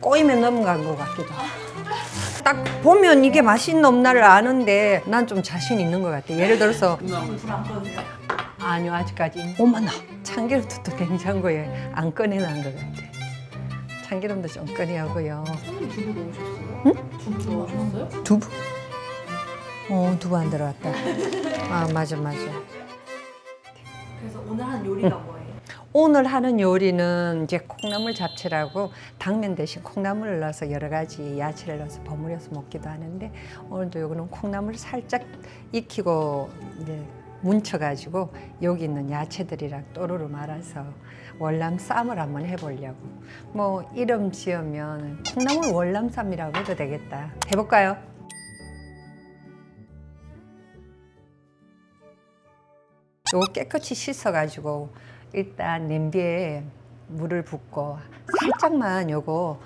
꼬이면 넘어간 것 같기도 하고. 딱 보면 이게 맛있는 없나를 아는데 난 좀 자신 있는 것 같아. 예를 들어서 콩나물 불안 꺼주세요. 아니요 아직까지 어머나 참기름도 또 냉장고에 안 꺼내놓은 것 같아. 참기름도 좀 꺼내하고요. 두부 넣으셨어요? 응? 두부 넣으셨어요? 두부? 어 두부 안 들어갔다. 아 맞아 맞아. 그래서 오늘 한 요리가 뭐예요? 오늘 하는 요리는 이제 콩나물 잡채라고 당면 대신 콩나물을 넣어서 여러 가지 야채를 넣어서 버무려서 먹기도 하는데 오늘도 요거는 콩나물 살짝 익히고 이제 뭉쳐가지고 여기 있는 야채들이랑 또르르 말아서 월남 쌈을 한번 해보려고 뭐 이름 지으면 콩나물 월남 쌈이라고 해도 되겠다 해볼까요? 요거 깨끗이 씻어가지고 일단 냄비에 물을 붓고 살짝만 요거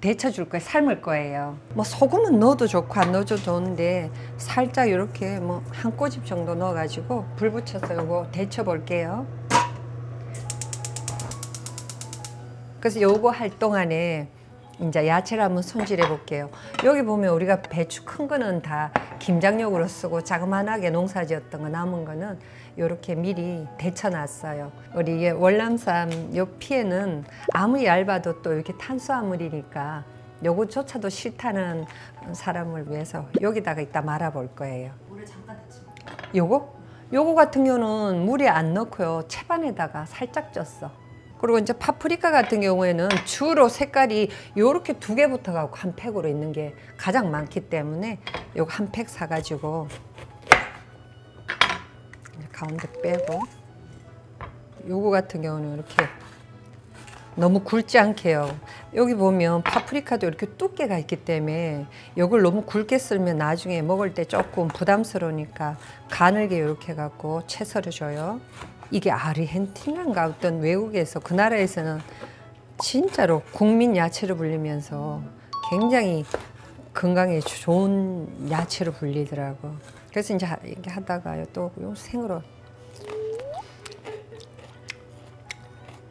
데쳐줄 거예요. 삶을 거예요. 뭐 소금은 넣어도 좋고 안 넣어도 좋은데 살짝 이렇게 뭐 한 꼬집 정도 넣어가지고 불 붙여서 요거 데쳐 볼게요. 그래서 요거 할 동안에 이제 야채를 한번 손질해 볼게요. 여기 보면 우리가 배추 큰 거는 다 김장용으로 쓰고 자그만하게 농사지었던 거 남은 거는 이렇게 미리 데쳐놨어요. 우리 월남쌈 요 피에는 아무리 얇아도 또 이렇게 탄수화물이니까 요거조차도 싫다는 사람을 위해서 여기다가 이따 말아볼 거예요. 물을 잠깐 데치고. 요거? 요거 같은 경우는 물에 안 넣고요. 채반에다가 살짝 쪘어. 그리고 이제 파프리카 같은 경우에는 주로 색깔이 요렇게 두 개부터 가고 한 팩으로 있는 게 가장 많기 때문에 요거 한 팩 사가지고 가운데 빼고 요거 같은 경우는 이렇게 너무 굵지 않게요. 여기 보면 파프리카도 이렇게 두께가 있기 때문에 이걸 너무 굵게 썰면 나중에 먹을 때 조금 부담스러우니까 가늘게 이렇게 갖고 채 썰어줘요. 이게 아르헨티나인가 어떤 외국에서 그 나라에서는 진짜로 국민 야채로 불리면서 굉장히 건강에 좋은 야채로 불리더라고. 그래서 이제 이렇게 하다가요 또요 생으로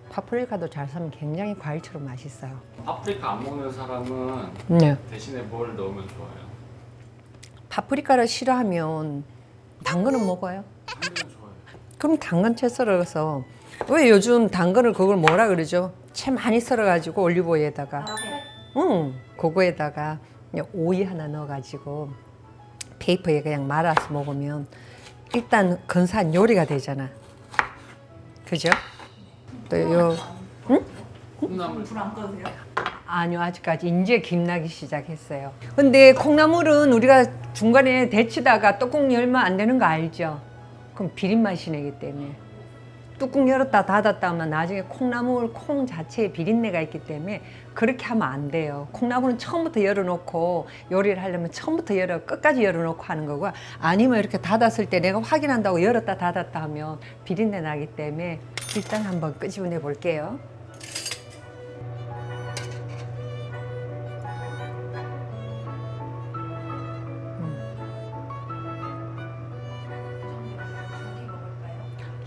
파프리카도 잘 사면 굉장히 과일처럼 맛있어요. 파프리카 안 먹는 사람은 네. 대신에 뭘 넣으면 좋아요? 파프리카를 싫어하면 당근은 먹어요. 당근 좋아요. 그럼 당근 채 썰어서 왜 요즘 당근을 그걸 뭐라 그러죠? 채 많이 썰어가지고 올리브오일에다가 바람에 응 그거에다가 오이 하나 넣어가지고 페이퍼에 그냥 말아서 먹으면 일단 근사한 요리가 되잖아. 그죠? 또요 콩나물 불안 꺼주세요. 아니요 아직까지 이제 김나기 시작했어요. 근데 콩나물은 우리가 중간에 데치다가 뚜껑 열면 안 되는 거 알죠? 그럼 비린 맛이 나기 때문에 뚜껑 열었다 닫았다 하면 나중에 콩나물 콩 자체에 비린내가 있기 때문에 그렇게 하면 안 돼요. 콩나물은 처음부터 열어놓고 요리를 하려면 처음부터 열어 끝까지 열어놓고 하는 거고 아니면 이렇게 닫았을 때 내가 확인한다고 열었다 닫았다 하면 비린내 나기 때문에 일단 한번 끄집어내 볼게요.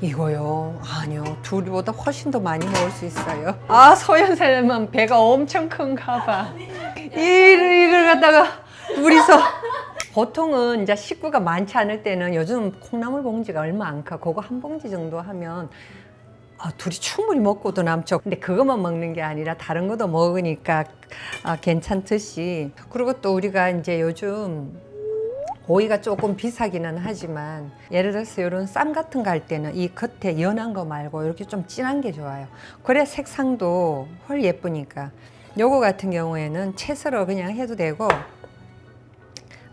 이거요? 아니요. 둘보다 훨씬 더 많이 먹을 수 있어요. 아, 소연살만 배가 엄청 큰가 봐. 이를, 이걸 갖다가 둘이서. 보통은 이제 식구가 많지 않을 때는 요즘 콩나물 봉지가 얼마 안 커. 그거 한 봉지 정도 하면 아, 둘이 충분히 먹고도 남죠. 근데 그것만 먹는 게 아니라 다른 것도 먹으니까 아, 괜찮듯이. 그리고 또 우리가 이제 요즘 오이가 조금 비싸기는 하지만 예를 들어서 이런 쌈 같은 거 할 때는 이 겉에 연한 거 말고 이렇게 좀 진한 게 좋아요. 그래 색상도 훨 예쁘니까. 요거 같은 경우에는 채서로 그냥 해도 되고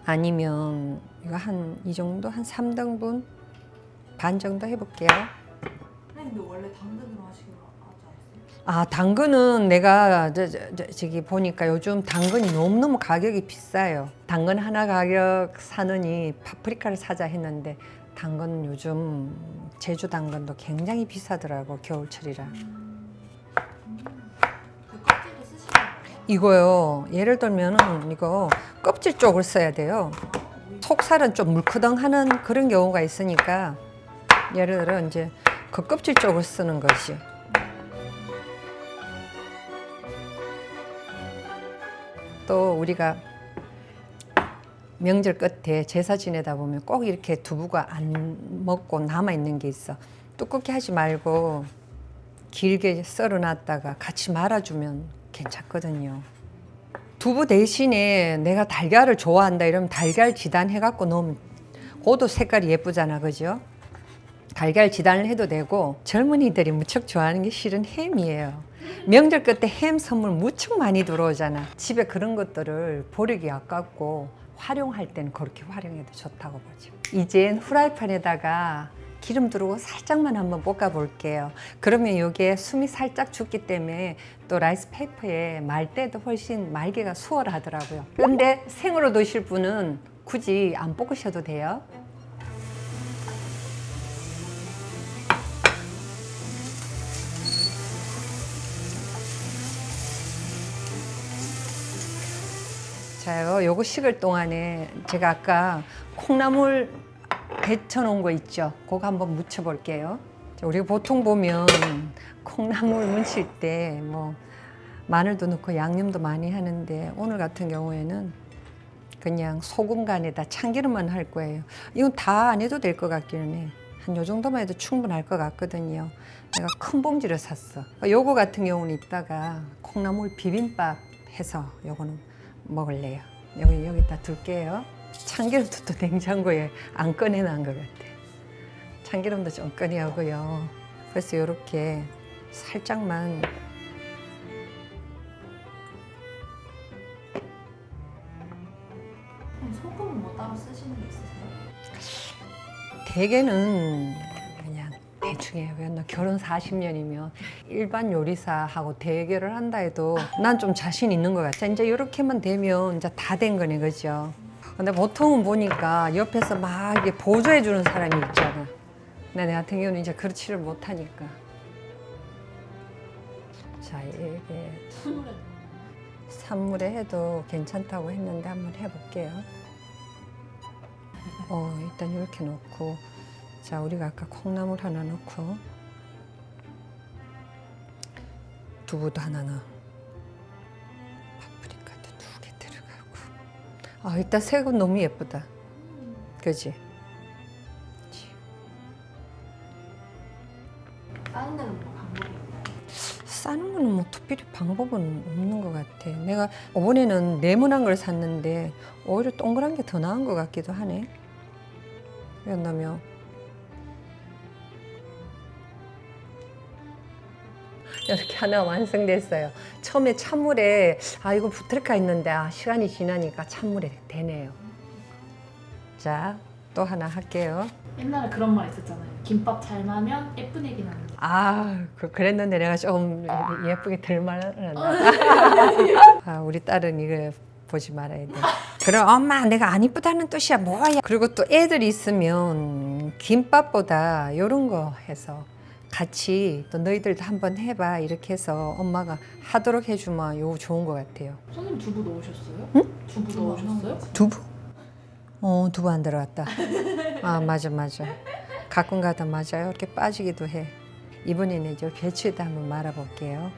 아니면 이거 한 이 정도 한 3등분 반 정도 해볼게요. 근데 원래 당근으로 하지 않았어요? 아 당근은 내가 저, 저, 저, 저기 보니까 요즘 당근이 너무너무 가격이 비싸요. 당근 하나 가격 사느니 파프리카를 사자 했는데 당근은 요즘 제주 당근도 굉장히 비싸더라고 겨울철이라. 이거요 예를 들면은 이거 껍질 쪽을 써야 돼요. 속살은 좀 물크덩하는 그런 경우가 있으니까 예를 들어 이제 그 껍질 쪽을 쓰는 것이 또 우리가 명절 끝에 제사 지내다 보면 꼭 이렇게 두부가 안 먹고 남아 있는 게 있어. 두껍게 하지 말고 길게 썰어놨다가 같이 말아주면 괜찮거든요. 두부 대신에 내가 달걀을 좋아한다 이러면 달걀 지단 해갖고 넣으면 그것도 색깔이 예쁘잖아, 그죠? 달걀 지단을 해도 되고 젊은이들이 무척 좋아하는 게 실은 햄이에요. 명절 끝에 햄 선물 무척 많이 들어오잖아. 집에 그런 것들을 버리기 아깝고 활용할 때는 그렇게 활용해도 좋다고 보죠. 이젠 후라이팬에다가 기름 두르고 살짝만 한번 볶아 볼게요. 그러면 이게 숨이 살짝 죽기 때문에 또 라이스 페이퍼에 말 때도 훨씬 말개가 수월하더라고요. 근데 생으로 드실 분은 굳이 안 볶으셔도 돼요. 자요, 요거 식을 동안에 제가 아까 콩나물 데쳐 놓은 거 있죠? 그거 한번 무쳐 볼게요. 우리가 보통 보면 콩나물 무칠 때 뭐 마늘도 넣고 양념도 많이 하는데 오늘 같은 경우에는 그냥 소금 간에다 참기름만 할 거예요. 이건 다 안 해도 될 것 같기는 해. 한 요 정도만 해도 충분할 것 같거든요. 내가 큰 봉지를 샀어. 요거 같은 경우는 이따가 콩나물 비빔밥 해서 요거는 먹을래요. 여기 여기다 둘게요. 참기름도 또 냉장고에 안 꺼내놓은 것 같아. 참기름도 좀 꺼내오고요. 그래서 이렇게 살짝만 소금은 뭐 따로 쓰시는 게 있으세요? 대개는 그냥 대충해요. 왜냐 결혼 40년이면 일반 요리사하고 대결을 한다 해도 난 좀 자신 있는 것 같아. 이제 이렇게만 되면 이제 다 된 거네, 그죠? 근데 보통은 보니까 옆에서 막 보조해 주는 사람이 있잖아. 근데 내 같은 경우는 이제 그렇지를 못하니까. 자, 이게 산물에 해도 괜찮다고 했는데 한번 해볼게요. 어, 일단 이렇게 놓고 자 우리가 아까 콩나물 하나 넣고 두부도 하나 넣어 파프리카도 두 개 들어가고 아 일단 색은 너무 예쁘다 그지? 뭐 방법이? 싸는 거는 뭐 특별히 방법은 없는 것 같아. 내가 이번에는 네모난 걸 샀는데 오히려 동그란 게 더 나은 것 같기도 하네. 왜냐면 이렇게 하나 완성됐어요. 처음에 찬물에 아 이거 붙을까 했는데 아 시간이 지나니까 찬물에 되네요. 자, 또 하나 할게요. 옛날에 그런 말 있었잖아요. 김밥 잘 나면 예쁜 애기 낳는다. 아, 그, 그랬는데 내가 좀 예쁘게 들 말았나. 아, 우리 딸은 이거 보지 말아야 돼. 그럼 엄마 내가 안 이쁘다는 뜻이야 뭐야. 그리고 또 애들 있으면 김밥보다 이런 거 해서 같이 또 너희들도 한번 해봐 이렇게 해서 엄마가 하도록 해주면 요 좋은 것 같아요. 손님 두부 넣으셨어요? 응? 두부 두부 넣으셨어요? 두부? 어, 두부 안 들어갔다. 아, 맞아, 맞아. 가끔 가다 맞아요. 이렇게 빠지기도 해. 이번에는 이제 배추에다 한번 말아볼게요.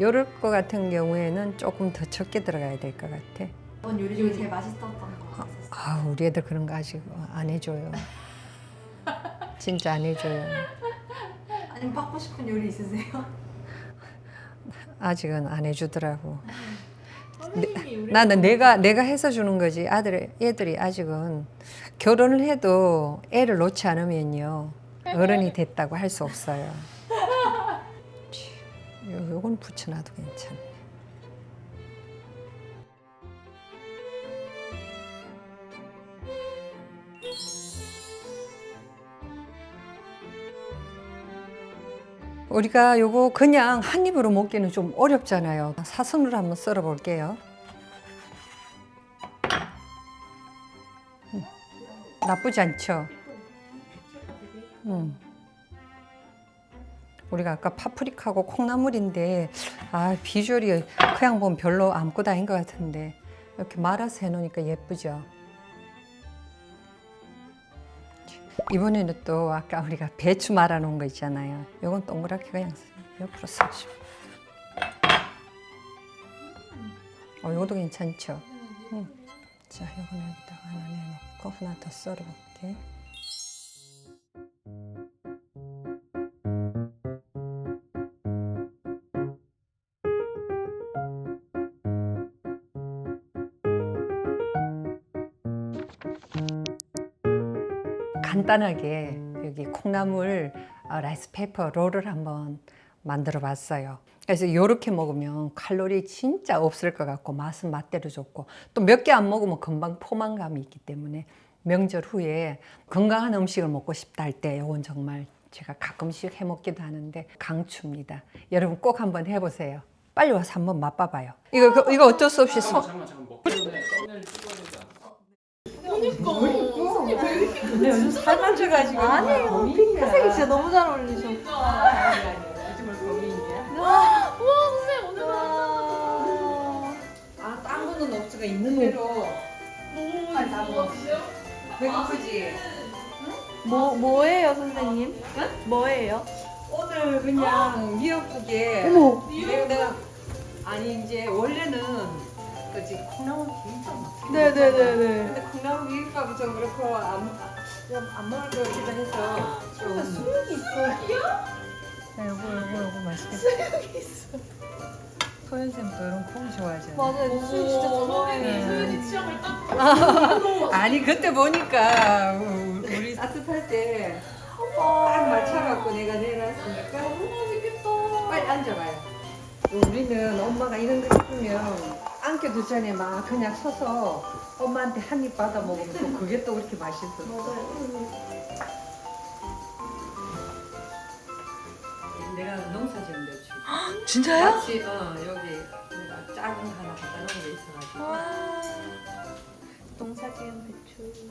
요럴 거 같은 경우에는 조금 더 적게 들어가야 될 것 같아. 이번 요리 중에 제일 맛있었던 거 있었어요? 아, 우리 애들 그런 거 아직 안 해줘요. 진짜 안 해줘요. 아니면 받고 싶은 요리 있으세요? 아직은 안 해주더라고. 선생님이 요리 나는 내가 내가 해서 주는 거지. 아들 애들이 아직은 결혼을 해도 애를 놓지 않으면요 어른이 됐다고 할 수 없어요. 요- 요건 붙여놔도 괜찮네. 우리가 요거 그냥 한 입으로 먹기는 좀 어렵잖아요. 사선으로 한번 썰어 볼게요. 음, 나쁘지 않죠? 음. 우리가 아까 파프리카고 콩나물인데 아 비주얼이 그냥 보면 별로 아무것도 아닌 것 같은데 이렇게 말아서 해놓으니까 예쁘죠? 이번에는 또 아까 우리가 배추 말아 놓은 거 있잖아요. 이건 동그랗게 그냥 옆으로 썰어주면 어, 이것도 괜찮죠? 응. 자, 이거는 여기다가 하나 내놓고 하나 더 썰어볼게. 간단하게 여기 콩나물 어, 라이스 페이퍼 롤을 한번 만들어 봤어요. 그래서 이렇게 먹으면 칼로리 진짜 없을 것 같고 맛은 맛대로 좋고 또 몇 개 안 먹으면 금방 포만감이 있기 때문에 명절 후에 건강한 음식을 먹고 싶다 할 때 이건 정말 제가 가끔씩 해 먹기도 하는데 강추입니다. 여러분 꼭 한번 해보세요. 빨리 와서 한번 맛봐봐요. 이거 그- 이거 어쩔 수 없이 소, 잠깐만 잠깐 먹기 전에 썸네일 찍어야 되지 않아? 근데 요즘 살만 쪄가지고 아니에요. 핑크색이 진짜 너무 잘 어울리셔. 우와 선생님 오늘 아, 딴 거는 없어가 있는 대로 너무 다 먹어. 배고프지? 뭐 뭐예요 선생님? 뭐예요? 오늘 그냥 미역국에 어머. 내가, 내가 아니 이제 원래는 그지 콩나물 진짜 막 네네네네. 근데 콩나물 비빔밥이 좀 그렇고 안, 좀안 먹을 것 같기도 해서 좀 수육이 있어 야 요거 요거 요거 맛있겠다 수육이 있어 소연쌤도 이런 콩 좋아하잖아 맞아요. 수육 진짜 좋아해요. 소연이 취향을 딱 아니 그때 보니까 우- 우리 따뜻할 때 딱 맞춰갖고 내가 내놨으니까 맛있겠다. 빨리 앉아봐요. 우리는 엄마가 이런 거 싶으면 안겨두잖아요. 막 그냥 서서 엄마한테 한 입 받아 먹으면 또 그게 또 그렇게 맛있었어. 내가 농사 지은 데 주고 진짜요? 같이 어 여기 내가 작은 거 하나 갖다 놓은 게 있어가지고 와. 농사 지은 배추.